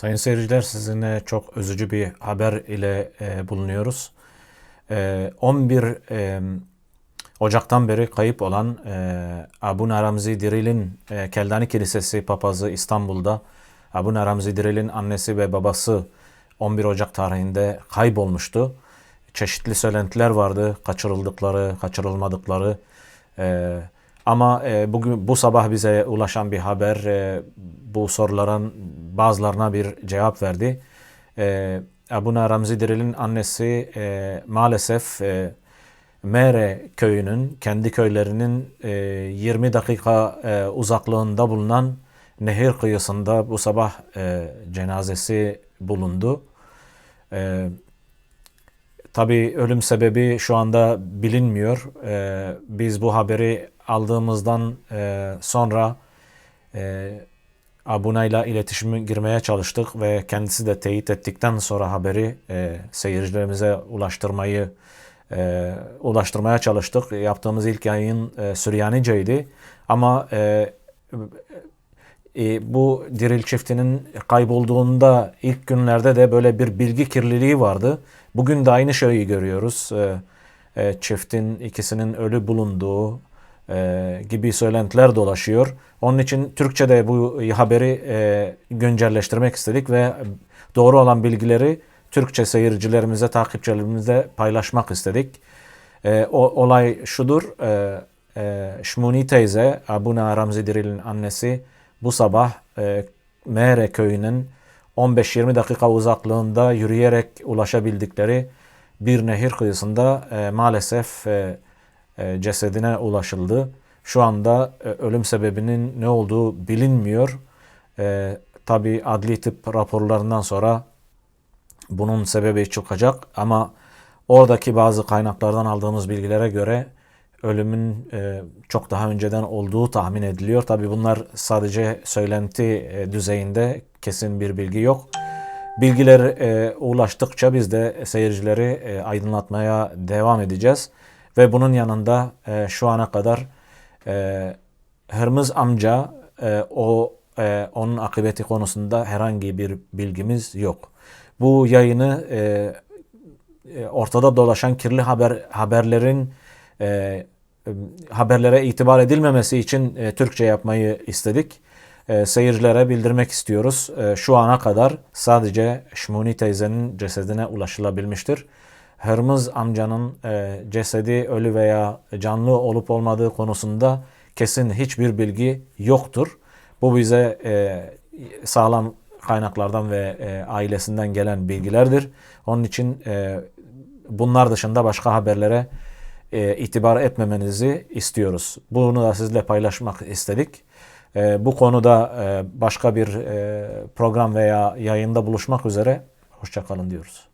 Sayın seyirciler sizinle çok üzücü bir haber ile e, bulunuyoruz. E, 11 e, Ocak'tan beri kayıp olan e, Abu Naramzi Diril'in e, Keldani Kilisesi papazı İstanbul'da Abu Naramzi Diril'in annesi ve babası 11 Ocak tarihinde kaybolmuştu. Çeşitli söylentiler vardı. Kaçırıldıkları, kaçırılmadıkları. E, ama e, bugün bu sabah bize ulaşan bir haber e, bu soruların bazılarına bir cevap verdi. E, Abuna Ramzi Diril'in annesi e, maalesef e, Mere köyünün kendi köylerinin e, 20 dakika e, uzaklığında bulunan nehir kıyısında bu sabah e, cenazesi bulundu. E, Tabii ölüm sebebi şu anda bilinmiyor. Ee, biz bu haberi aldığımızdan e, sonra e, Abuna ile iletişime girmeye çalıştık ve kendisi de teyit ettikten sonra haberi e, seyircilerimize ulaştırmayı e, ulaştırmaya çalıştık. Yaptığımız ilk yayın e, Süryaniceydi ama e, e, bu diril çiftinin kaybolduğunda ilk günlerde de böyle bir bilgi kirliliği vardı. Bugün de aynı şeyi görüyoruz. E, e, çiftin ikisinin ölü bulunduğu e, gibi söylentiler dolaşıyor. Onun için Türkçe'de bu haberi e, güncelleştirmek istedik ve doğru olan bilgileri Türkçe seyircilerimize, takipçilerimize paylaşmak istedik. E, o, olay şudur. E, e, Şmuni teyze, Abuna Ramzi Diril'in annesi bu sabah e, Mere köyünün 15-20 dakika uzaklığında yürüyerek ulaşabildikleri bir nehir kıyısında e, maalesef e, e, cesedine ulaşıldı. Şu anda e, ölüm sebebinin ne olduğu bilinmiyor. E, Tabi adli tıp raporlarından sonra bunun sebebi çıkacak ama oradaki bazı kaynaklardan aldığımız bilgilere göre ölümün e, çok daha önceden olduğu tahmin ediliyor. Tabi bunlar sadece söylenti e, düzeyinde kesin bir bilgi yok. Bilgiler e, ulaştıkça biz de seyircileri aydınlatmaya devam edeceğiz. Ve bunun yanında şu ana kadar Hırmız amca o onun akıbeti konusunda herhangi bir bilgimiz yok. Bu yayını ortada dolaşan kirli haber haberlerin e, haberlere itibar edilmemesi için e, Türkçe yapmayı istedik. E, seyircilere bildirmek istiyoruz. E, şu ana kadar sadece Şmuni teyzenin cesedine ulaşılabilmiştir. Hırmız amcanın e, cesedi ölü veya canlı olup olmadığı konusunda kesin hiçbir bilgi yoktur. Bu bize e, sağlam kaynaklardan ve e, ailesinden gelen bilgilerdir. Onun için e, bunlar dışında başka haberlere e, itibar etmemenizi istiyoruz. Bunu da sizle paylaşmak istedik. E, bu konuda e, başka bir e, program veya yayında buluşmak üzere. Hoşçakalın diyoruz.